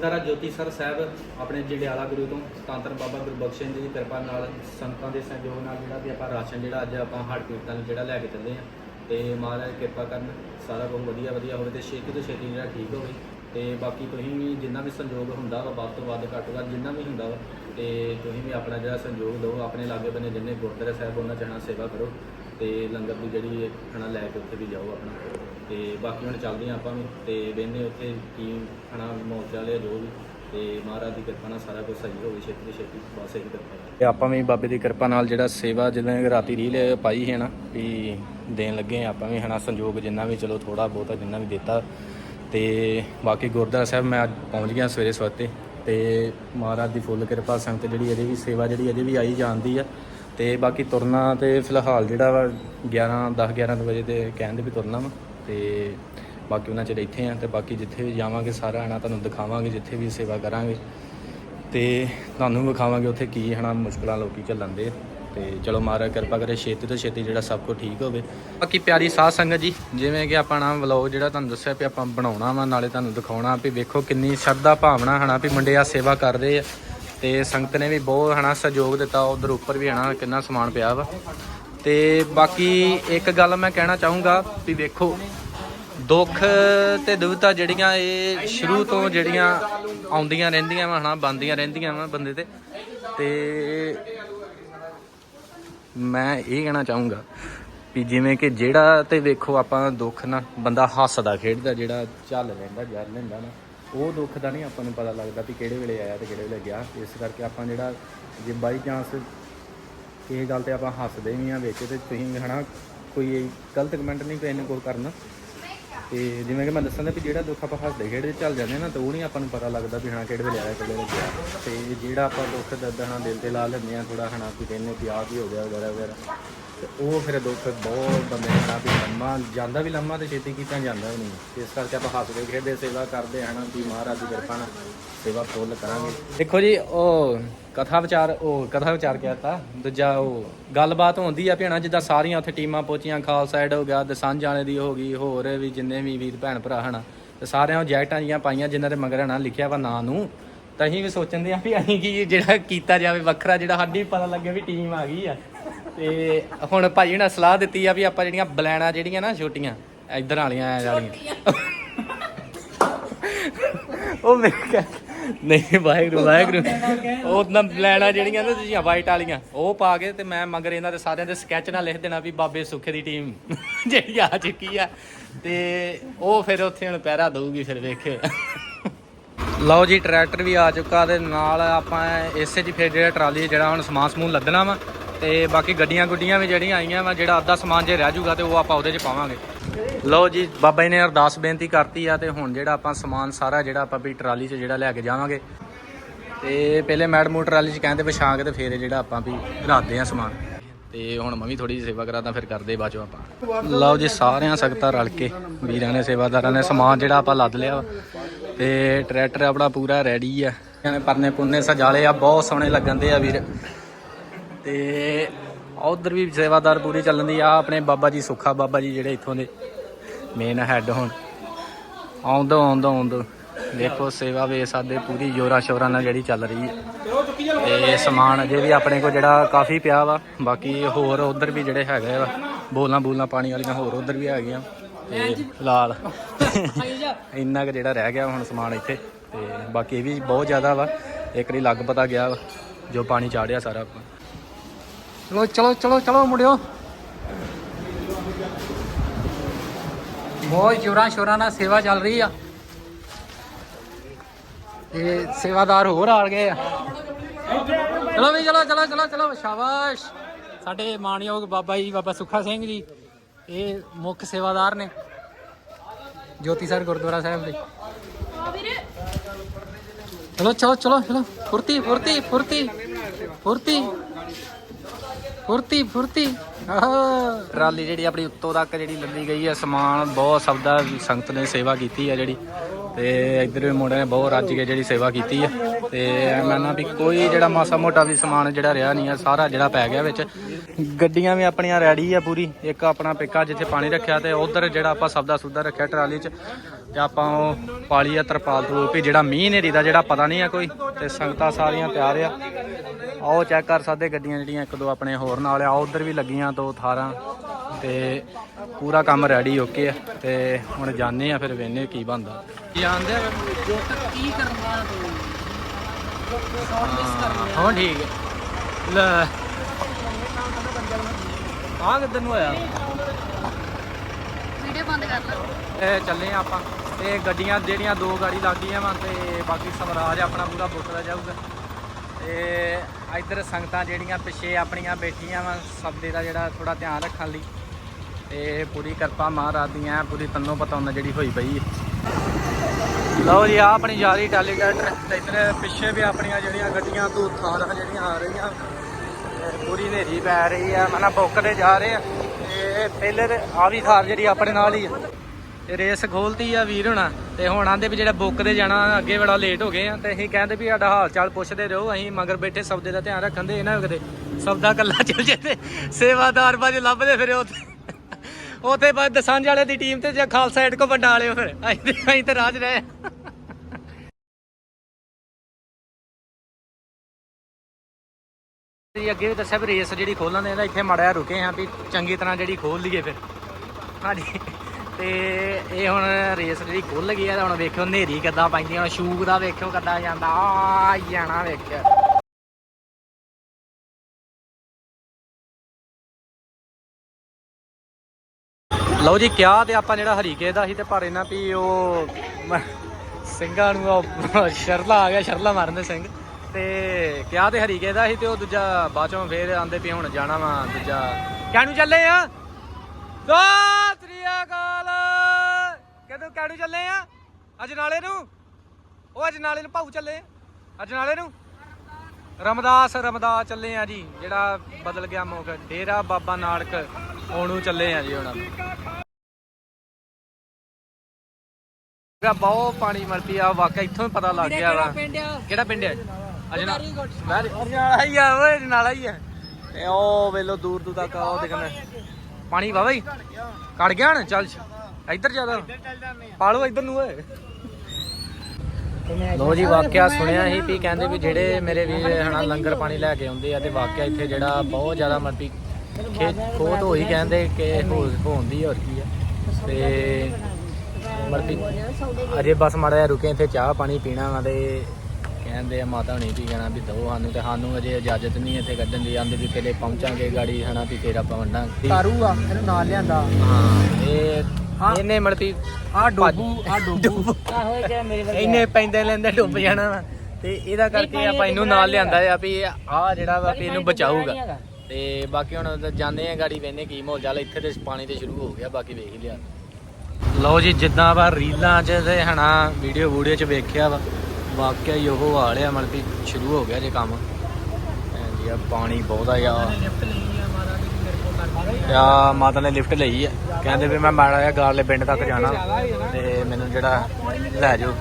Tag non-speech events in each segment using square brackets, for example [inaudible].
ਦਰਾ ਜੋਤੀ sir ਸਾਹਿਬ ਆਪਣੇ ਜੰਡਿਆਲਾ ਗੁਰੂ ਤੋਂ ਤਾਂਤਰ ਬਾਬਾ ਗੁਰਬਖਸ਼ ਸਿੰਘ ਜੀ ਦੀ ਕਿਰਪਾ ਨਾਲ ਸੰਗਤਾਂ ਦੇ ਸਹਿਯੋਗ ਨਾਲ ਜਿਹੜਾ ਵੀ ਆਪਾਂ ਰਾਸ਼ਨ ਜਿਹੜਾ ਅੱਜ ਆਪਾਂ ਹੜ੍ਹ ਪੀੜਤਾਂ ਨੂੰ ਜਿਹੜਾ ਲੈ ਕੇ ਚੱਲੇ ਆ ਤੇ ਮਹਾਰਾਜ ਕਿਰਪਾ ਕਰਨ ਸਾਰਾ ਕੁਝ ਵਧੀਆ ਵਧੀਆ ਹੋਵੇ ਤੇ ਛੇਤੀ ਤੋਂ ਛੇਤੀ ਜਿਹੜਾ ਠੀਕ ਹੋਵੇ ਤੇ ਬਾਕੀ ਤੁਸੀਂ ਵੀ ਜਿੰਨਾ ਵੀ ਸੰਯੋਗ ਹੁੰਦਾ ਵਾ ਵੱਧ ਤੋਂ ਵੱਧ ਘੱਟ ਵੱਧ ਜਿੰਨਾ ਵੀ ਹੁੰਦਾ ਵਾ ਤੇ ਤੁਸੀਂ ਵੀ ਆਪਣਾ ਜਿਹੜਾ ਸੰਯੋਗ ਦਿਓ, ਆਪਣੇ ਲਾਗੇ ਬੰਨੇ ਜਿੰਨੇ ਗੁਰਦੁਆਰਾ ਸਾਹਿਬ ਉਹਨਾਂ ਚਾਹਣਾ ਸੇਵਾ ਕਰੋ ਤੇ ਲੰਗਰ ਦੀ ਜਿਹੜੀ ਖਾਣਾ ਲੈ ਕੇ ਉੱਥੇ ਵੀ ਜਾਓ ਆਪਣਾ। ਤੇ ਬਾਕੀ ਹੁਣ ਚੱਲਦੇ ਹਾਂ ਆਪਾਂ ਵੀ ਤੇ ਵੇਖਦੇ ਉੱਥੇ ਕੀ ਖਾਣਾ ਮੋਰਚਾ ਵਾਲੇ, ਜੋ ਵੀ। ਤੇ ਮਹਾਰਾਜ ਦੀ ਕਿਰਪਾ ਨਾਲ ਸਾਰਾ ਕੁਝ ਸਹੀ ਹੋਵੇ, ਛੇਤੀ ਤੋਂ ਛੇਤੀ ਬਸ ਇੱਕ ਕਿਰਪਾ ਤੇ ਆਪਾਂ ਵੀ ਬਾਬੇ ਦੀ ਕਿਰਪਾ ਨਾਲ ਜਿਹੜਾ ਸੇਵਾ ਜਿਵੇਂ ਰਾਤੀ ਰੀਲ ਪਾਈ ਹੈ ਨਾ, ਵੀ ਦੇਣ ਲੱਗੇ ਹਾਂ ਆਪਾਂ ਵੀ, ਹਨਾ, ਸੰਯੋਗ ਜਿੰਨਾ ਵੀ ਚਲੋ ਥੋੜਾ ਬਹੁਤਾ ਜਿੰਨਾ ਵੀ ਦਿੱਤਾ। ਤੇ ਬਾਕੀ ਗੁਰਦੁਆਰਾ ਸਾਹਿਬ ਮੈਂ ਅੱਜ ਪਹੁੰਚ ਗਿਆ ਸਵੇਰੇ ਸਵੇਤੇ ਤੇ ਮਹਾਰਾਜ ਦੀ ਫੁੱਲ ਕਿਰਪਾ ਸੰਗਤ ਜਿਹੜੀ ਇਹਦੀ ਵੀ ਸੇਵਾ ਜਿਹੜੀ ਅਜੇ ਵੀ ਆਈ ਜਾਂਦੀ ਆ। ਤੇ ਬਾਕੀ ਤੁਰਨਾ ਤੇ ਫਿਲਹਾਲ ਜਿਹੜਾ ਵਾ 11 10 11 ਵਜੇ ਤੇ ਕਹਿੰਦੇ ਵੀ ਤੁਰਨਾ ਵਾ। ਤੇ ਬਾਕੀ ਉਹਨਾਂ ਚਿਰ ਇੱਥੇ ਆ ਤੇ ਬਾਕੀ ਜਿੱਥੇ ਵੀ ਜਾਵਾਂਗੇ ਸਾਰਾ ਆਣਾ ਤੁਹਾਨੂੰ ਦਿਖਾਵਾਂਗੇ, ਜਿੱਥੇ ਵੀ ਸੇਵਾ ਕਰਾਂਗੇ। ਤੇ ਤੁਹਾਨੂੰ ਵੀ ਵਿਖਾਵਾਂਗੇ ਉੱਥੇ ਕੀ ਹਨਾ, ਮੁਸ਼ਕਲਾਂ ਲੋਕੀ ਝੱਲਣ ਦੇ। ਤੇ ਚਲੋ ਮਹਾਰਾਜ ਕਿਰਪਾ ਕਰੇ, ਛੇਤੀ ਤੋਂ ਛੇਤੀ ਜਿਹੜਾ ਸਭ ਕੁਝ ਠੀਕ ਹੋਵੇ। ਬਾਕੀ ਪਿਆਰੀ ਸਾਧ ਸੰਗਤ ਜੀ, ਜਿਵੇਂ ਕਿ ਆਪਾਂ ਨਾ ਵਲੌਗ ਜਿਹੜਾ ਤੁਹਾਨੂੰ ਦੱਸਿਆ ਵੀ ਆਪਾਂ ਬਣਾਉਣਾ ਵਾ, ਨਾਲੇ ਤੁਹਾਨੂੰ ਦਿਖਾਉਣਾ ਵੀ ਵੇਖੋ ਕਿੰਨੀ ਸ਼ਰਧਾ ਭਾਵਨਾ ਹਨਾ ਵੀ ਮੁੰਡੇ ਆ ਸੇਵਾ ਕਰਦੇ ਆ। ਤੇ ਸੰਗਤ ਨੇ ਵੀ ਬਹੁਤ ਹਨਾ ਸਹਿਯੋਗ ਦਿੱਤਾ, ਉਧਰ ਉੱਪਰ ਵੀ ਹਨਾ ਕਿੰਨਾ ਸਮਾਨ ਪਿਆ ਵਾ। ਤੇ ਬਾਕੀ ਇੱਕ ਗੱਲ ਮੈਂ ਕਹਿਣਾ ਚਾਹੂੰਗਾ ਵੀ ਵੇਖੋ, ਦੁੱਖ ਤੇ ਦੁਵਿਧਾ ਜਿਹੜੀਆਂ ਇਹ ਸ਼ੁਰੂ ਤੋਂ ਜਿਹੜੀਆਂ ਆਉਂਦੀਆਂ ਰਹਿੰਦੀਆਂ ਵਾ, ਹਨਾ ਬੰਦੀਆਂ ਰਹਿੰਦੀਆਂ ਵਾ ਬੰਦੇ ਤੇ। ਤੇ ਮੈਂ ਇਹ ਕਹਿਣਾ ਚਾਹੂੰਗਾ ਵੀ ਜਿਵੇਂ ਕਿ ਜਿਹੜਾ ਤੇ ਵੇਖੋ ਆਪਾਂ ਦੁੱਖ ਨਾ ਬੰਦਾ ਹੱਸਦਾ, ਖੇਡਦਾ, ਜਿਹੜਾ ਚੱਲ ਰਹਿੰਦਾ, ਜਰ ਲੈਂਦਾ ਨਾ, ਉਹ ਦੁੱਖ ਦਾ ਨਹੀਂ ਆਪਾਂ ਨੂੰ ਪਤਾ ਲੱਗਦਾ ਵੀ ਕਿਹੜੇ ਵੇਲੇ ਆਇਆ ਤੇ ਕਿਹੜੇ ਵੇਲੇ ਗਿਆ। ਇਸ ਕਰਕੇ ਆਪਾਂ ਜਿਹੜਾ ਜੇ ਬਾਈ ਚਾਂਸ ਇਹ ਗੱਲ ਤੇ ਆਪਾਂ ਹੱਸਦੇ ਵੀ ਆ ਵਿੱਚ ਤੇ ਤੁਸੀਂ ਹਨਾ ਕੋਈ ਗਲਤ ਕਮੈਂਟ ਨਹੀਂ ਕਿਸੇ ਨੇ ਕੋਈ ਕਰਨਾ। ਤੇ ਜਿਵੇਂ ਕਿ ਮੈਂ ਦੱਸਾਂ ਦਾ ਵੀ ਜਿਹੜਾ ਦੁੱਖ ਆਪਾਂ ਹੱਸਦੇ ਖੇਡਦੇ ਚੱਲ ਜਾਂਦੇ ਆ ਨਾ ਤਾਂ ਉਹ ਨਹੀਂ ਆਪਾਂ ਨੂੰ ਪਤਾ ਲੱਗਦਾ ਵੀ ਹਾਂ ਕਿਹੜੇ ਵੇਲੇ ਆਇਆ, ਕਿਹੜੇ ਵੇਲੇ ਗਿਆ ਤੇ ਜਿਹੜਾ ਆਪਾਂ ਦੁੱਖ ਦਰਦ ਹਨਾ ਦਿਲ ਤੇ ਲਾ ਲੈਂਦੇ ਆ ਥੋੜਾ ਹਨਾ ਵੀ ਕਹਿੰਦੇ ਵੀ ਆਹ ਵੀ ਹੋ ਗਿਆ, ਵਗੈਰਾ ਵਗੈਰਾ। ਤੇ ਉਹ ਫਿਰ ਦੁੱਖ ਬਹੁਤ ਬੰਦੇ ਨੂੰ ਹਨਾ ਵੀ ਲੰਮਾ, ਜਾਂਦਾ ਵੀ ਲੰਮਾ ਤੇ ਛੇਤੀ ਕੀਤਾ ਜਾਂਦਾ ਵੀ ਨਹੀਂ। ਇਸ ਕਰਕੇ ਆਪਾਂ ਹੱਸਦੇ ਖੇਡਦੇ ਸੇਵਾ ਕਰਦੇ ਹਨਾ ਵੀ ਮਹਾਰਾਜ ਦੀ ਕਿਰਪਾ ਨਾਲ ਸੇਵਾ ਫੁੱਲ ਕਰਾਂਗੇ। ਦੇਖੋ ਜੀ, ਉਹ ਕਥਾ ਵਿਚਾਰ, ਉਹ ਕਥਾ ਵਿਚਾਰ ਕਿਹਾ ਦੂਜਾ ਉਹ ਗੱਲਬਾਤ ਹੁੰਦੀ ਆ ਭੈਣਾ, ਜਿੱਦਾਂ ਸਾਰੀਆਂ ਉੱਥੇ ਟੀਮਾਂ ਪਹੁੰਚੀਆਂ, ਖਾਲਸਾ ਸਾਈਡ ਹੋ ਗਿਆ, ਦਸਾਂਝ ਵਾਲੇ ਦੀ ਹੋ ਗਈ, ਹੋਰ ਵੀ ਜਿੰਨੇ ਵੀ ਵੀਰ ਭੈਣ ਭਰਾ ਹਨਾ, ਤੇ ਸਾਰਿਆਂ ਉਹ ਜੈਕਟਾਂ ਜੀਆਂ ਪਾਈਆਂ ਜਿਨ੍ਹਾਂ ਦੇ ਮਗਰ ਹਨਾ ਲਿਖਿਆ ਵਾ ਨਾਂ ਨੂੰ। ਤਾਂ ਅਸੀਂ ਵੀ ਸੋਚਦੇ ਆ ਵੀ ਅਸੀਂ ਕੀ ਜਿਹੜਾ ਕੀਤਾ ਜਾਵੇ, ਵੱਖਰਾ ਜਿਹੜਾ ਸਾਡੀ ਵੀ ਪਤਾ ਲੱਗੇ ਵੀ ਟੀਮ ਆ ਗਈ ਆ। ਤੇ ਹੁਣ ਭਾਜੀ ਨੇ ਸਲਾਹ ਦਿੱਤੀ ਆ ਵੀ ਆਪਾਂ ਜਿਹੜੀਆਂ ਬਲੈਣਾ ਜਿਹੜੀਆਂ ਨਾ ਛੋਟੀਆਂ, ਇਧਰ ਵਾਲੀਆਂ ਐ ਵਾਲੀਆਂ। ਉਹ ਮੈਂ ਨਹੀਂ, ਵਾਹਿਗੁਰੂ ਵਾਹਿਗੁਰੂ। ਉਹ ਨਾ ਲੈਣਾ ਜਿਹੜੀਆਂ ਨਾ ਤੁਸੀਂ ਵਾਈਟ ਵਾਲੀਆਂ, ਉਹ ਪਾ ਕੇ ਤੇ ਮੈਂ ਮਗਰ ਇਹਨਾਂ ਦੇ ਸਾਰਿਆਂ ਦੇ ਸਕੈਚ ਨਾਲ ਲਿਖ ਦੇਣਾ ਵੀ ਬਾਬੇ ਸੁੱਖੇ ਦੀ ਟੀਮ [laughs] ਜਿਹੜੀ ਆ ਚੁੱਕੀ ਆ। ਤੇ ਉਹ ਫਿਰ ਉੱਥੇ ਹੁਣ ਪਹਿਰਾ ਦਊਗੀ ਫਿਰ ਵੇਖਿਓ ਲਓ ਜੀ ਟਰੈਕਟਰ ਵੀ ਆ ਚੁੱਕਾ ਤੇ ਨਾਲ ਆਪਾਂ ਇਸੇ ਜੀ ਫਿਰ ਜਿਹੜਾ ਟਰਾਲੀ ਜਿਹੜਾ ਹੁਣ ਸਮਾਨ ਸਮੂਨ ਲੱਦਣਾ ਵਾ ਤੇ ਬਾਕੀ ਗੱਡੀਆਂ ਗੁੱਡੀਆਂ ਵੀ ਜਿਹੜੀਆਂ ਆਈਆਂ ਵਾ, ਜਿਹੜਾ ਅੱਧਾ ਸਮਾਨ ਜੇ ਰਹਿ ਜੂਗਾ ਤੇ ਉਹ ਆਪਾਂ ਉਹਦੇ 'ਚ ਪਾਵਾਂਗੇ। ਲਓ ਜੀ, ਬਾਬਾ ਜੀ ਨੇ ਅਰਦਾਸ ਬੇਨਤੀ ਕਰਤੀ ਆ ਤੇ ਹੁਣ ਜਿਹੜਾ ਆਪਾਂ ਸਮਾਨ ਸਾਰਾ ਜਿਹੜਾ ਆਪਾਂ ਵੀ ਟਰਾਲੀ 'ਚ ਜਿਹੜਾ ਲੈ ਕੇ ਜਾਵਾਂਗੇ। ਤੇ ਪਹਿਲੇ ਮੈਡਮ ਟਰਾਲੀ 'ਚ ਕਹਿੰਦੇ ਵਿਛਾ ਕੇ ਤੇ ਫਿਰ ਜਿਹੜਾ ਆਪਾਂ ਵੀ ਰੱਖਦੇ ਆ ਸਮਾਨ। ਤੇ ਹੁਣ ਮੈਂ ਵੀ ਥੋੜੀ ਜਿਹੀ ਸੇਵਾ ਕਰਾਦਾ ਫਿਰ ਕਰਦੇ ਬਾਅਦ ਚੋਂ ਆਪਾਂ। ਲਓ ਜੀ, ਸਾਰਿਆਂ ਸੰਗਤਾਂ ਰਲ ਕੇ, ਵੀਰਾਂ ਨੇ, ਸੇਵਾਦਾਰਾਂ ਨੇ ਸਮਾਨ ਜਿਹੜਾ ਆਪਾਂ ਲੱਦ ਲਿਆ ਵਾ। ਤੇ ਟਰੈਕਟਰ ਆਪਣਾ ਪੂਰਾ ਰੈਡੀ ਆ। ਪਰਨੇ ਪੁੰਨੇ ਸਜਾਲੇ ਆ, ਬਹੁਤ ਸੋਹਣੇ ਲੱਗਣ ਦੇ ਆ ਵੀਰ। ਤੇ ਉਧਰ ਵੀ ਸੇਵਾਦਾਰ ਪੂਰੀ ਚੱਲਣ ਦੀ ਆ ਆਪਣੇ ਬਾਬਾ ਜੀ ਸੁੱਖਾ ਬਾਬਾ ਜੀ ਜਿਹੜੇ ਇੱਥੋਂ ਦੇ ਮੇਨ ਹੈੱਡ ਹੁਣ। ਆਉਂਦਾ ਆਉਂਦਾ ਆਉਂਦਾ। ਦੇਖੋ ਸੇਵਾ ਵੇ ਸਾਡੇ ਪੂਰੀ ਜੋਰਾ ਸ਼ੋਰਾਂ ਨਾਲ ਜਿਹੜੀ ਚੱਲ ਰਹੀ ਹੈ। ਤੇ ਸਮਾਨ ਅਜੇ ਵੀ ਆਪਣੇ ਕੋਲ ਜਿਹੜਾ ਕਾਫੀ ਪਿਆ ਵਾ, ਬਾਕੀ ਹੋਰ ਉਧਰ ਵੀ ਜਿਹੜੇ ਹੈਗੇ ਵਾ ਬੋਲਾਂ ਬੋਲਾਂ ਪਾਣੀ ਵਾਲੀਆਂ ਹੋਰ ਉਧਰ ਵੀ ਹੈਗੀਆਂ। ਤੇ ਫਿਲਹਾਲ ਇੰਨਾ ਕੁ ਜਿਹੜਾ ਰਹਿ ਗਿਆ ਹੁਣ ਸਮਾਨ ਇੱਥੇ। ਤੇ ਬਾਕੀ ਇਹ ਵੀ ਬਹੁਤ ਜ਼ਿਆਦਾ ਵਾ। ਇੱਕ ਵਾਰੀ ਲੱਗ ਪਤਾ ਗਿਆ ਵਾ, ਜੋ ਪਾਣੀ ਚਾੜਿਆ ਸਾਰਾ ਚਲੋ ਚਲੋ ਚਲੋ ਚਲੋ ਮੁੰਡਿਓ। ਬਹੁਤ ਜੋਰਾਂ ਸ਼ੋਰਾਂ ਨਾਲ ਸੇਵਾ ਚੱਲ ਰਹੀ ਆ। ਇਹ ਸੇਵਾਦਾਰ ਹੋਰ ਆ ਗਏ ਆ। ਚਲੋ ਵੀ, ਚਲੋ ਚਲੋ ਚਲੋ ਚਲੋ, ਸ਼ਾਬਾਸ਼। ਸਾਡੇ ਮਾਨਯੋਗ ਬਾਬਾ ਜੀ, ਬਾਬਾ ਸੁੱਖਾ ਸਿੰਘ ਜੀ, ਇਹ ਮੁੱਖ ਸੇਵਾਦਾਰ ਨੇ। ਜੋਤੀ ਸਰ ਗੁਰਦੁਆਰਾ ਸਾਹਿਬ ਦੇ। ਚਲੋ ਚਲੋ ਚਲੋ ਚਲੋ, ਫੁਰਤੀ ਫੁਰਤੀ ਫੁਰਤੀ ਫੁਰਤੀ। ਫੁਰਤੀ ਫੁਰਤੀ। ਆਹ। ਟਰਾਲੀ ਜਿਹੜੀ ਆਪਣੀ ਉੱਤੋਂ ਤੱਕ ਜਿਹੜੀ ਲੱਦੀ ਗਈ ਹੈ, ਸਮਾਨ ਬਹੁਤ ਸਭ ਦਾ ਸੰਗਤ ਨੇ ਸੇਵਾ ਕੀਤੀ ਹੈ ਜਿਹੜੀ। ਤੇ ਇੱਧਰ ਵੀ ਮੁੰਡਿਆਂ ਨੇ ਬਹੁਤ ਰੱਜ ਕੇ ਜਿਹੜੀ ਸੇਵਾ ਕੀਤੀ ਹੈ। ਤੇ ਮੈਂ ਨਾ ਵੀ ਕੋਈ ਜਿਹੜਾ ਮਾਸਾ ਮੋਟਾ ਵੀ ਸਮਾਨ ਜਿਹੜਾ ਰਿਹਾ ਨਹੀਂ ਹੈ, ਸਾਰਾ ਜਿਹੜਾ ਪੈ ਗਿਆ ਵਿੱਚ। ਗੱਡੀਆਂ ਵੀ ਆਪਣੀਆਂ ਰੈਡੀ ਆ ਪੂਰੀ। ਇੱਕ ਆਪਣਾ ਪਿੱਕਾ ਜਿੱਥੇ ਪਾਣੀ ਰੱਖਿਆ ਤੇ ਉਧਰ ਜਿਹੜਾ ਆਪਾਂ ਸਬਦਾ ਸੁਦਾ ਰੱਖਿਆ ਟਰਾਲੀ 'ਚ, ਤੇ ਆਪਾਂ ਉਹ ਪਾਲੀ ਆ ਤਰਪਾਲ ਤਰੂਲ ਵੀ ਜਿਹੜਾ ਮੀਂਹ ਨੇਰੀ ਦਾ ਜਿਹੜਾ ਪਤਾ ਨਹੀਂ ਆ ਕੋਈ, ਤੇ ਸੰਗਤਾਂ ਸਾਰੀਆਂ ਤਿਆਰ ਆ। ਆਓ ਚੈੱਕ ਕਰ ਸਕਦੇ ਗੱਡੀਆਂ ਜਿਹੜੀਆਂ ਇੱਕ ਦੋ ਆਪਣੇ ਹੋਰ ਨਾਲ ਆ ਉਧਰ ਵੀ ਲੱਗੀਆਂ ਦੋ ਥਾਰਾਂ। ਤੇ ਪੂਰਾ ਕੰਮ ਰੈਡੀ ਓਕੇ ਆ। ਤੇ ਹੁਣ ਜਾਣੇ ਆ ਫਿਰ ਵੇਨੇ ਕੀ ਬੰਦਾ ਜਾਣਦੇ ਆ ਕੀ ਕਰਨਾ ਹਾਂ। ਠੀਕ ਹੈ ਲੈ। ਆ ਕਿੱਧਰ ਨੂੰ ਆਇਆ? ਵੀਡੀਓ ਬੰਦ ਕਰ ਲਓ ਇਹ ਚੱਲੇ ਆਪਾਂ। ਤੇ ਗੱਡੀਆਂ ਜਿਹੜੀਆਂ ਦੋ ਗਾੜੀ ਲੱਗਦੀਆਂ ਵਾ ਤੇ ਬਾਕੀ ਸਵਰਾਜ ਆਪਣਾ ਪੂਰਾ ਬੁੱਕਦਾ ਜਾਊਗਾ। ਤੇ ਇੱਧਰ ਸੰਗਤਾਂ ਜਿਹੜੀਆਂ ਪਿੱਛੇ ਆਪਣੀਆਂ ਬੈਠੀਆਂ ਵਾ ਸਬਦੇ ਦਾ ਜਿਹੜਾ ਥੋੜਾ ਧਿਆਨ ਰੱਖਣ ਲਈ। ਤੇ ਪੂਰੀ ਕਿਰਪਾ ਮਹਾਰਾਜ ਦੀ ਐ, ਪੂਰੀ ਤੰਨੋ ਪਤਾਉਣ ਜਿਹੜੀ ਹੋਈ ਪਈ ਲਓ ਜੀ ਆ ਆਪਣੀ ਯਾਰੀ ਟੈਲੀਕਾਟਰ ਤੇ ਇੱਧਰ ਪਿੱਛੇ ਵੀ ਆਪਣੀਆਂ ਜਿਹੜੀਆਂ ਗੱਡੀਆਂ ਤੋਂ ਥਾਰਾਂ ਜਿਹੜੀਆਂ ਆ ਰਹੀਆਂ। ਪੂਰੀ ਹਨੇਰੀ ਪੈ ਰਹੀ ਆ ਮਨਾ ਬੁੱਕਦੇ ਜਾ ਰਹੇ। ਆ ਤੇ ਪਹਿਲੇ ਤੇ ਆ ਵੀ ਥਾਰ ਜਿਹੜੀ ਆਪਣੇ ਨਾਲ ਹੀ ਆ। ਤੇ ਰੇਸ ਖੋਲਤੀ ਆ ਵੀਰ ਹੁਣਾ, ਤੇ ਹੁਣ ਆਂਦੇ ਵੀ ਜਿਹੜਾ ਬੁੱਕ ਦੇ ਜਾਣਾ, ਅੱਗੇ ਬੜਾ ਲੇਟ ਹੋ ਗਏ ਆ, ਤੇ ਅਸੀਂ ਕਹਿੰਦੇ ਵੀ ਸਾਡਾ ਹਾਲ ਚਾਲ ਪੁੱਛਦੇ ਰਹੋ, ਅਸੀਂ ਮਗਰ ਬੈਠੇ ਸਬਦੇ ਦਾ ਧਿਆਨ ਰੱਖਣ ਦੇ, ਇਹਨਾਂ ਕਿਤੇ ਸਬਦਾ ਕੱਲਾ ਚੱਲ ਜੇ ਤੇ ਸੇਵਾਦਾਰ ਬਾਜ ਲੱਭਦੇ ਫਿਰੇ ਉੱਥੇ। ਉੱਥੇ ਬਾਅਦ ਦਸਾਂਝ ਵਾਲੇ ਦੀ ਟੀਮ ਤੇ ਜਾਂ ਖਾਲਸਾ ਏਡ ਕੋ ਵੰਡਾ ਲਿਓ ਫਿਰ, ਅਸੀਂ ਅਸੀਂ ਤੇ ਰਾਜ ਰਹੇ ਜੀ ਅੱਗੇ ਵੀ ਦੱਸਿਆ ਵੀ ਰੇਸ ਜਿਹੜੀ ਖੋਲਣ ਦੇ ਇਹਦਾ ਇੱਥੇ ਮੜਿਆ ਰੁਕੇ ਹਾਂ ਵੀ ਚੰਗੀ ਤਰ੍ਹਾਂ ਜਿਹੜੀ ਖੋਲ ਲਈਏ ਫਿਰ। ਹਾਂਜੀ। ਤੇ ਇਹ ਹੁਣ ਰੇਸ ਜਿਹੜੀ ਖੁੱਲ ਗਈ ਆ ਤਾਂ ਹੁਣ ਵੇਖਿਓ ਨੇਰੀ ਕਿੱਦਾਂ ਪੈਂਦੀ ਹੁਣ ਸ਼ੂਕ ਦਾ ਵੇਖਿਓ ਕਿੱਦਾਂ ਜਾਂਦਾ ਆ ਜਾਣਾ ਵੇਖਿਓ। ਲਓ ਜੀ ਕਿਹਾ ਤੇ ਆਪਾਂ ਜਿਹੜਾ ਹਰੀਕੇ ਦਾ ਸੀ ਤੇ ਪਰ ਇਹਨਾਂ ਵੀ ਉਹ ਸਿੰਘਾਂ ਨੂੰ ਸ਼ਰਲਾ ਆ ਗਿਆ ਸ਼ਰਲਾ ਮਾਰਨ ਦੇ ਸਿੰਘ। ਤੇ ਕਿਹਾ ਤੇ ਹਰੀਕੇ ਦਾ ਸੀ ਤੇ ਉਹ ਦੂਜਾ ਬਾਅਦ ਫੇਰ ਆਂਦੇ ਵੀ ਹੁਣ ਜਾਣਾ ਵਾ ਦੂਜਾ। ਕਿਹਨੂੰ ਚੱਲੇ ਆ? ਸੋ ਸ੍ਰੀ ਅਕਾਲ! ਕਦੋਂ ਕਿਹਨੂੰ ਚੱਲੇ ਆ? ਅੱਜ ਨਾਲੇ ਨੂੰ? ਉਹ ਅੱਜ ਨਾਲੇ ਨੂੰ ਭਾਊ ਚੱਲੇ ਆ? ਅੱਜ ਨਾਲੇ ਨੂੰ? ਰਮਦਾਸ ਰਮਦਾਸ ਚੱਲੇ ਆ ਜੀ। ਜਿਹੜਾ ਬਦਲ ਗਿਆ ਮੋਖ ਡੇਰਾ ਬਾਬਾ ਨਾਨਕ ਉਹਨੂੰ ਚੱਲੇ ਆ ਜੀ ਹੁਣ ਗਾ ਬਹੁਤ ਪਾਣੀ ਮਰ ਪਿਆ ਵਾਕਿਆ ਇੱਥੋਂ ਹੀ ਪਤਾ ਲੱਗ ਗਿਆ ਵਾ। ਆ? ਕਿਹੜਾ ਪਿੰਡ ਹੈ ਅਜਨਾ ਵੈਰੀ ਅਜਨਾਲਾ ਹੀ ਆ ਓਏ ਅਜਨਾਲਾ ਹੀ ਆ। ਤੇ ਉਹ ਵੇਲੋ ਦੂਰ ਦੂਰ ਤੱਕ ਉਹ ਦੇਖਣ ਪਾਣੀ ਵਾਵਾ ਹੀ। ਕੜ ਗਿਆ ਹਣ? ਚੱਲ ਇੱਧਰ ਜ਼ਿਆਦਾ। ਪਾਲੋ ਇੱਧਰ ਨੂੰ ਓਏ। ਲੋ ਜੀ ਵਾਕਿਆ ਸੁਣਿਆ ਸੀ ਵੀ ਕਹਿੰਦੇ ਵੀ ਜਿਹੜੇ ਮੇਰੇ ਵੀਰ ਹਨਾ ਲੰਗਰ ਪਾਣੀ ਲੈ ਕੇ ਆਉਂਦੇ ਆ ਤੇ ਵਾਕਿਆ ਇੱਥੇ ਜਿਹੜਾ ਬਹੁਤ ਜ਼ਿਆਦਾ ਮਰਪੀ ਖੋਤ ਹੋਈ ਕਹਿੰਦੇ ਕਿ ਹੋਉਂਦੀ ਹੋਰ ਕੀ ਆ ਤੇ ਮਰਪੀ ਅਜੇ ਬਸ ਮਾੜਾ ਜਿਹਾ ਰੁਕੇ ਇੱਥੇ ਚਾਹ ਪਾਣੀ ਪੀਣਾ ਵਾ ਤੇ ਕਹਿੰਦੇ ਆ ਮਾਤਾ ਹੁਣੀ ਵੀ ਕਹਿਣਾ ਵੀ ਦੋ ਸਾਨੂੰ ਤੇ ਸਾਨੂੰ ਅਜੇ ਇਜਾਜ਼ਤ ਨਹੀਂ ਇੱਥੇ ਕੱਢਣ ਦੀ ਆਂਦੇ ਵੀ ਕਿਤੇ ਪਹੁੰਚਾਂਗੇ ਗਾੜੀ ਹਨਾ ਵੀ ਫੇਰ ਆਪਾਂ ਵੰਡਾਂਗੇ। ਕਾਰੂ ਆ ਇਹਨੂੰ ਨਾਲ ਲਿਆਂਦਾ। ਹਾਂ ਇਹ ਇਹਨੇ ਮਰਪੀ ਆ ਡੋਬੂ ਆ ਡੋਬੂ। ਆਹੋ ਇਹ ਮੇਰੇ ਇਹਨੇ ਪੈਂਦੇ ਲੈਂਦੇ ਡੁੱਬ ਜਾਣਾ ਵਾ। ਤੇ ਇਹਦਾ ਕਰਕੇ ਆਪਾਂ ਇਹਨੂੰ ਨਾਲ ਲਿਆਂਦਾ ਆ ਵੀ ਆ ਜਿਹੜਾ ਵਾ ਵੀ ਇਹਨੂੰ ਬਚਾਊਗਾ। ਤੇ ਬਾਕੀ ਹੁਣ ਤਾਂ ਜਾਂਦੇ ਆ ਗਾੜੀ ਵੇਨੇ ਕੀ ਮਾਹੌਲ ਚੱਲ ਇੱਥੇ ਤੇ ਪਾਣੀ ਤੇ ਸ਼ੁਰੂ ਹੋ ਗਿਆ ਬਾਕੀ ਵੇਖ ਹੀ ਲਿਆ। ਲਓ ਜੀ ਜਿੱਦਾਂ ਵਾ ਰੀਲਾਂ 'ਚ ਤੇ ਹਨਾ ਵੀਡੀਓ ਵੀਡੀਓ 'ਚ ਵੇਖਿਆ ਵਾ। ਵਾਕਿਆ ਹੀ ਉਹ ਹਾਲ ਆ ਮਤਲਬ ਸ਼ੁਰੂ ਹੋ ਗਿਆ ਜੇ ਕੰਮ। ਹਾਂਜੀ ਆ ਪਾਣੀ ਬਹੁਤ ਆ ਯਾਰ। ਆ ਮਾਤਾ ਨੇ ਲਿਫਟ ਲਈ ਆ। ਕਹਿੰਦੇ ਵੀ ਮੈਂ ਮਾੜਾ ਜਿਹਾ ਗਾਰਲੇ ਪਿੰਡ ਤੱਕ ਜਾਣਾ। ਤੇ ਮੈਨੂੰ ਜਿਹੜਾ ਲੈ ਜਾਓ।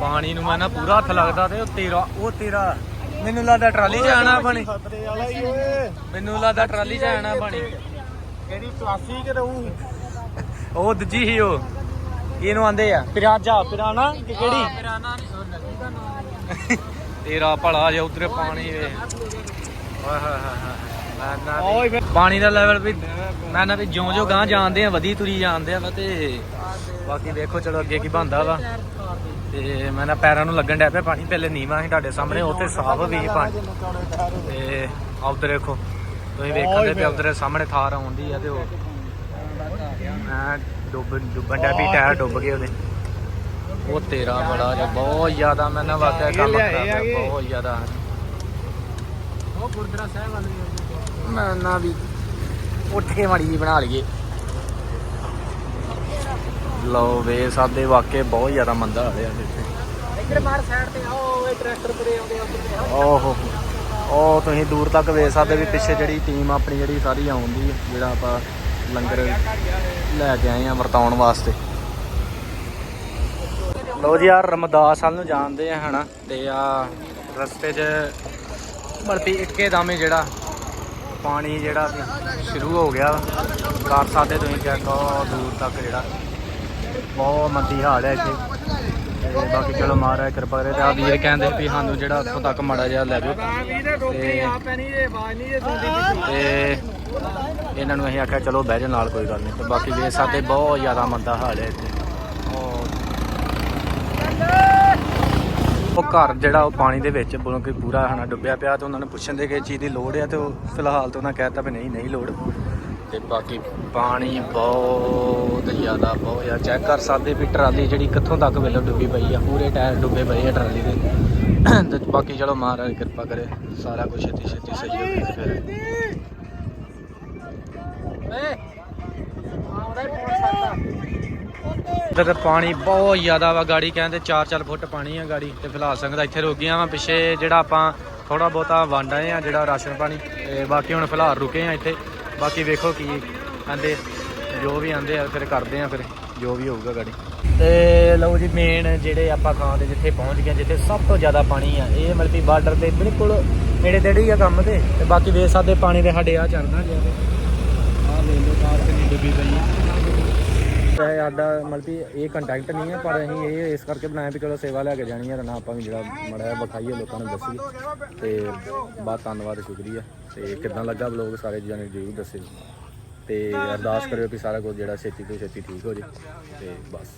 ਪਾਣੀ ਨੂੰ ਮੈਂ ਨਾ ਪੂਰਾ ਹੱਥ ਲੱਗਦਾ ਤੇ ਉਹ ਤੇਰਾ ਉਹ ਤੇਰਾ। ਮੈਨੂੰ ਲੱਗਦਾ ਟਰਾਲੀ 'ਚ ਆਣਾ ਪਾਣੀ ਮੈਨੂੰ ਲੱਗਦਾ ਟਰਾਲੀ 'ਚ ਆਣਾ ਪਾਣੀ ਕਿਹੜੀ ਕਲਾਸੀ ਕਿ ਰਹੂ ਉਹ ਦੂਜੀ ਹੀ ਉਹ। ਇਹਨੂੰ ਆਂਦੇ ਆ ਪਿਰਾਜਾ ਪਿਰਾਣਾ ਕਿ ਕਿਹੜੀ? ਨਾਂ ਤੇਰਾ ਭਲਾ ਜਾ ਉਧਰੇ ਪਾਣੀ ਵੇ। ਓਏ ਹੋਏ ਹੋਏ। ਹੋਏ ਮੈਂ ਪਾਣੀ ਦਾ ਲੈਵਲ ਵੀ ਮੈਂ ਨਾ ਵੀ ਜਿਉਂ ਜਿਉਂ ਗਾਂ ਜਾਂਦੇ ਆ, ਵਧੀ ਤੁਰੀ ਜਾਂਦੇ ਆ ਵਾ ਤੇ ਬਾਕੀ ਦੇਖੋ ਚਲੋ ਅੱਗੇ ਕੀ ਬੰਦਾ ਵਾ। ਤੇ ਮੈਂ ਨਾ ਪੈਰਾਂ ਨੂੰ ਲੱਗਣ ਡਿਆ ਪਿਆ, ਪਾਣੀ ਪਹਿਲੇ ਨੀਵਾਂ ਸੀ ਤੁਹਾਡੇ ਸਾਹਮਣੇ ਉੱਥੇ ਸਾਫ਼ ਵੀ ਪਾਣੀ। ਤੇ ਉਧਰ ਦੇਖੋ, ਤੁਸੀਂ ਵੇਖਣ ਦੇ ਉਧਰ ਸਾਹਮਣੇ ਥਾਰ ਆਉਂਦੀ ਆ ਤੇ ਉਹ। ਮੈਂ ਡੁੱਬ, ਡੁੱਬਣ ਡਿਆ ਵੀ, ਟਾਇਰ ਡੁੱਬ ਗਏ ਉਹਦੇ। ਉਹ ਤੇਰਾ ਬੜਾ ਜਿਹਾ, ਬਹੁਤ ਜ਼ਿਆਦਾ ਮੈਂ ਨਾ ਵਾਕਿਆ ਕੰਮ ਕਰਦਾ ਬਹੁਤ ਜ਼ਿਆਦਾ। ਉਹ ਗੁਰਦੁਆਰਾ ਸਾਹਿਬ ਵਾਲੀ ਮੈਂ ਨਾ ਵੀ ਉੱਠ ਕੇ ਮਾੜੀ ਜੀ ਬਣਾ ਲਈਏ। ਲਓ ਵੇ ਸਾਡੇ ਵਾਕੇ ਬਹੁਤ ਜ਼ਿਆਦਾ ਮੰਦਾ ਹਾਲਿਆ ਇੱਥੇ। ਇੱਧਰ ਮਾਰ ਸਾਈਡ ਤੇ ਆਓ ਇਹ ਟਰੈਕਟਰ ਤੁਰੇ ਆਉਂਦੇ ਆ। ਓਹੋ। ਉਹ ਤੁਸੀਂ ਦੂਰ ਤੱਕ ਵੇਖ ਸਕਦੇ ਵੀ ਪਿੱਛੇ ਜਿਹੜੀ ਟੀਮ ਆਪਣੀ ਜਿਹੜੀ ਸਾਰੀ ਆਉਂਦੀ ਜਿਹੜਾ ਆਪਾਂ ਲੰਗਰ ਲੈ ਕੇ ਆਏ ਆ ਵਰਤਾਉਣ ਵਾਸਤੇ। ਲੋ ਜੀ ਯਾਰ ਰਮਦਾਸ ਵੱਲ ਨੂੰ ਜਾਂਦੇ ਆ ਹਨਾ ਤੇ ਆ ਰਸਤੇ 'ਚ ਮਲਟੀ ਇੱਕੇ ਦਮ ਜਿਹੜਾ ਪਾਣੀ ਜਿਹੜਾ ਸ਼ੁਰੂ ਹੋ ਗਿਆ ਕਰ ਸਕਦੇ ਤੁਸੀਂ ਚੈੱਕ ਦੂਰ ਤੱਕ ਜਿਹੜਾ। ਬਹੁਤ ਮੰਦੀ ਹਾਲ ਹੈ ਇੱਥੇ। ਤੇ ਬਾਕੀ ਚਲੋ ਮਹਾਰਾਜ ਕਿਰਪਾ ਕਰੇ ਤੇ ਆ ਵੀਰ ਕਹਿੰਦੇ ਵੀ ਸਾਨੂੰ ਜਿਹੜਾ ਉੱਥੋਂ ਤੱਕ ਮਾੜਾ ਜਿਹਾ ਲੈ ਜਾਓ। ਤੇ ਇਹਨਾਂ ਨੂੰ ਅਸੀਂ ਆਖਿਆ, ਚਲੋ ਬਹਿ ਜਾ ਨਾਲ, ਕੋਈ ਗੱਲ ਨਹੀਂ। ਤੇ ਬਾਕੀ ਵੀ ਸਾਡੇ ਬਹੁਤ ਜ਼ਿਆਦਾ ਮੰਦਾ ਹਾਲ ਹੈ ਇੱਥੇ। ਉਹ ਘਰ ਜਿਹੜਾ ਉਹ ਪਾਣੀ ਦੇ ਵਿੱਚ ਬੋਲੋਂ ਕਿ ਪੂਰਾ ਹਨਾ ਡੁੱਬਿਆ ਪਿਆ ਤੇ ਉਹਨਾਂ ਨੂੰ ਪੁੱਛਣ ਦੇ ਕਿ ਚੀਜ਼ ਦੀ ਲੋੜ ਹੈ ਤੇ ਉਹ ਫਿਲਹਾਲ ਤਾਂ ਉਹਨਾਂ ਕਹਿਤਾ ਵੀ ਨਹੀਂ ਨਹੀਂ ਲੋੜ। ਤੇ ਬਾਕੀ ਪਾਣੀ ਬਹੁਤ ਜ਼ਿਆਦਾ ਬਹੁਤ ਜ਼ਿਆਦਾ। ਚੈੱਕ ਕਰ ਸਕਦੇ ਵੀ ਟਰਾਲੀ ਜਿਹੜੀ ਕਿੱਥੋਂ ਤੱਕ ਵੇਲੇ ਡੁੱਬੀ ਪਈ ਆ ਪੂਰੇ ਟਾਇਰ ਡੁੱਬੇ ਪਏ ਆ ਟਰਾਲੀ ਦੇ। ਤੇ ਬਾਕੀ ਚਲੋ ਮਹਾਰਾਜ ਕਿਰਪਾ ਕਰੇ ਸਾਰਾ ਕੁਝ ਛੇਤੀ ਛੇਤੀ ਸਹੀ ਹੋ ਜਾਵੇ ਫਿਰ। ਇੱਧਰ ਤਾਂ ਪਾਣੀ ਬਹੁਤ ਜ਼ਿਆਦਾ ਵਾ, ਗਾੜੀ ਕਹਿੰਦੇ 4-4 ਫੁੱਟ ਪਾਣੀ ਆ ਗਾੜੀ ਤੇ ਫਿਲਹਾਲ ਸੰਗਤ ਇੱਥੇ ਰੁਕ ਗਈਆਂ ਵਾ। ਪਿੱਛੇ ਜਿਹੜਾ ਆਪਾਂ ਥੋੜਾ ਬਹੁਤਾ ਵੰਡ ਆਏ ਆ, ਜਿਹੜਾ ਰਾਸ਼ਨ ਪਾਣੀ, ਤੇ ਬਾਕੀ ਹੁਣ ਫਿਲਹਾਲ ਰੁਕੇ ਆ ਇੱਥੇ। ਬਾਕੀ ਵੇਖੋ ਕੀ ਆਂਦੇ, ਜੋ ਵੀ ਆਂਦੇ ਆ, ਫਿਰ ਕਰਦੇ ਆ ਫਿਰ, ਜੋ ਵੀ ਹੋਊਗਾ ਗਾੜੀ। ਤੇ ਲਓ ਜੀ ਮੇਨ ਜਿਹੜੇ ਆਪਾਂ ਥਾਂ ਤੇ ਜਿੱਥੇ ਪਹੁੰਚ ਗਏ, ਜਿੱਥੇ ਸਭ ਤੋਂ ਜ਼ਿਆਦਾ ਪਾਣੀ ਆ, ਇਹ ਮਤਲਬ ਕਿ ਬਾਰਡਰ 'ਤੇ ਬਿਲਕੁਲ ਨੇੜੇ ਤੇੜੇ ਹੀ ਆ ਕੰਮ ਤੇ। ਤੇ ਬਾਕੀ ਵੇਖ ਸਕਦੇ ਪਾਣੀ ਦੇ ਸਾਡੇ ਆ ਚੜਨਾ ਜਿਆ ਤੇ। ਆਹ ਲੈ ਲਓ ਕਾਰ ਕਿੰਨੀ ਡੁੱਬੀ ਪਈ ਆ। ਸਾਡਾ ਮਤਲਬ ਕਿ ਇਹ ਕੰਟੈਕਟ ਨਹੀਂ ਹੈ, ਪਰ ਅਸੀਂ ਇਹ ਇਸ ਕਰਕੇ ਬਣਾਇਆ ਵੀ ਚਲੋ ਸੇਵਾ ਲੈ ਕੇ ਜਾਣੀ ਹੈ, ਤਾਂ ਨਾ ਆਪਾਂ ਵੀ ਜਿਹੜਾ ਮੜਾ ਵਿਖਾਈਏ ਲੋਕਾਂ ਨੂੰ ਦੱਸੀਏ। ਤੇ ਬਹੁਤ ਧੰਨਵਾਦ, ਸ਼ੁਕਰੀਆ। ਤੇ ਕਿਦਾਂ ਲੱਗਾ ਬਲੌਗ ਸਾਰੇ ਜਣੇ ਜ਼ਰੂਰ ਦੱਸਿਓ। ਤੇ ਅਰਦਾਸ ਕਰਿਓ ਕਿ ਸਾਰਾ ਕੁਝ ਜਿਹੜਾ ਛੇਤੀ ਤੋਂ ਛੇਤੀ ਠੀਕ ਹੋ ਜੇ। ਤੇ ਬਸ।